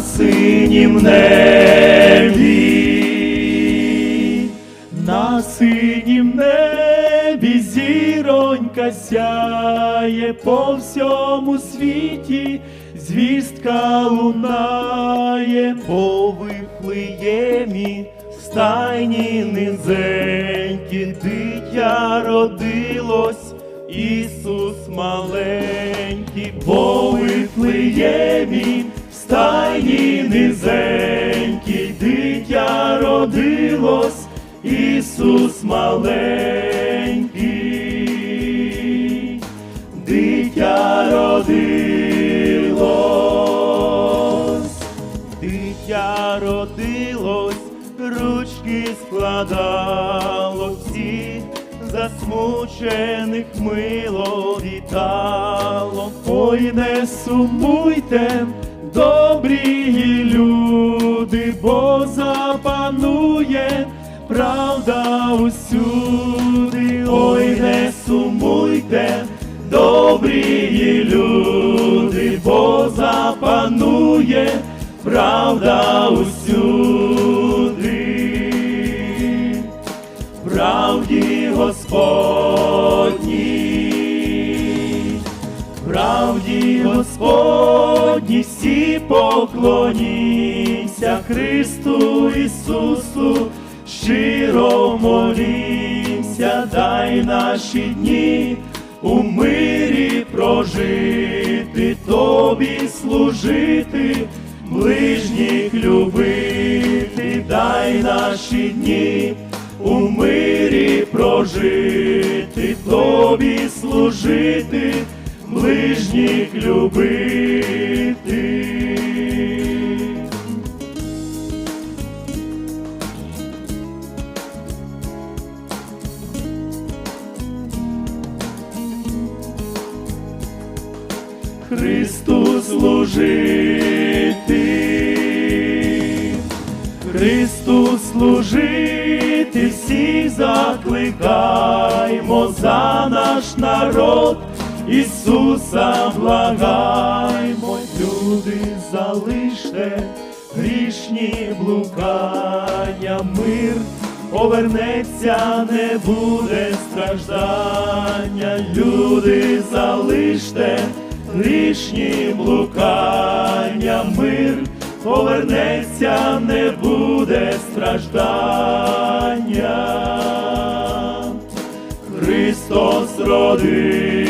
синім небі, на синім небі зіронька сяє по всьому світі, звістка лунає по вифлеємі, стайні низенькі дитя родилось. Ісус маленький, по Вифлеємі, в стайні низенький, дитя родилось, Ісус маленький, дитя родилось, дитя родилось, ручки складало всі засмучених мило вітало. Ой, не сумуйте, люди, бо запанує правда усюди. Ой, не сумуйте, добрі люди, бо запанує правда усюди. Правді Господній, правді Господній, всі поклоніться Христу Ісусу, щиро молімся, дай наші дні у мирі прожити, тобі служити, ближніх любити, дай наші дні у мирі прожити, тобі служити, ближніх любити. Христу служити, Христу служити, всі закликаймо за наш народ, Ісуса благаймо, люди залиште грішні блукання, мир повернеться, не буде страждання, люди залиште грішні блукання, мир повернеться, не буде страждання. Христос родився.